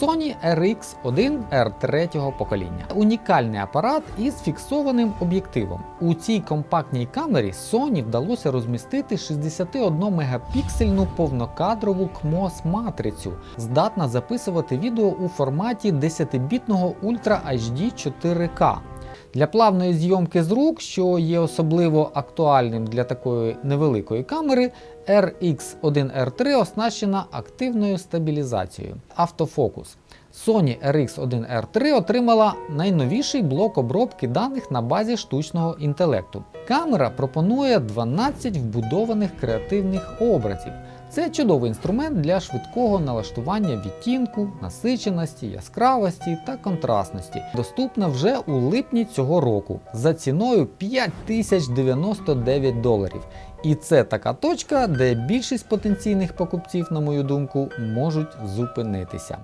Sony RX1R третього покоління. Унікальний апарат із фіксованим об'єктивом. У цій компактній камері Sony вдалося розмістити 61 мегапіксельну повнокадрову CMOS матрицю, здатна записувати відео у форматі 10-бітного Ultra HD 4K. Для плавної зйомки з рук, що є особливо актуальним для такої невеликої камери, RX1R3 оснащена активною стабілізацією автофокус. Sony RX1R3 отримала найновіший блок обробки даних на базі штучного інтелекту. Камера пропонує 12 вбудованих креативних образів. Це чудовий інструмент для швидкого налаштування відтінку, насиченості, яскравості та контрастності. Доступна вже у липні цього року за ціною 5099 доларів. І це така точка, де більшість потенційних покупців, на мою думку, можуть зупинитися.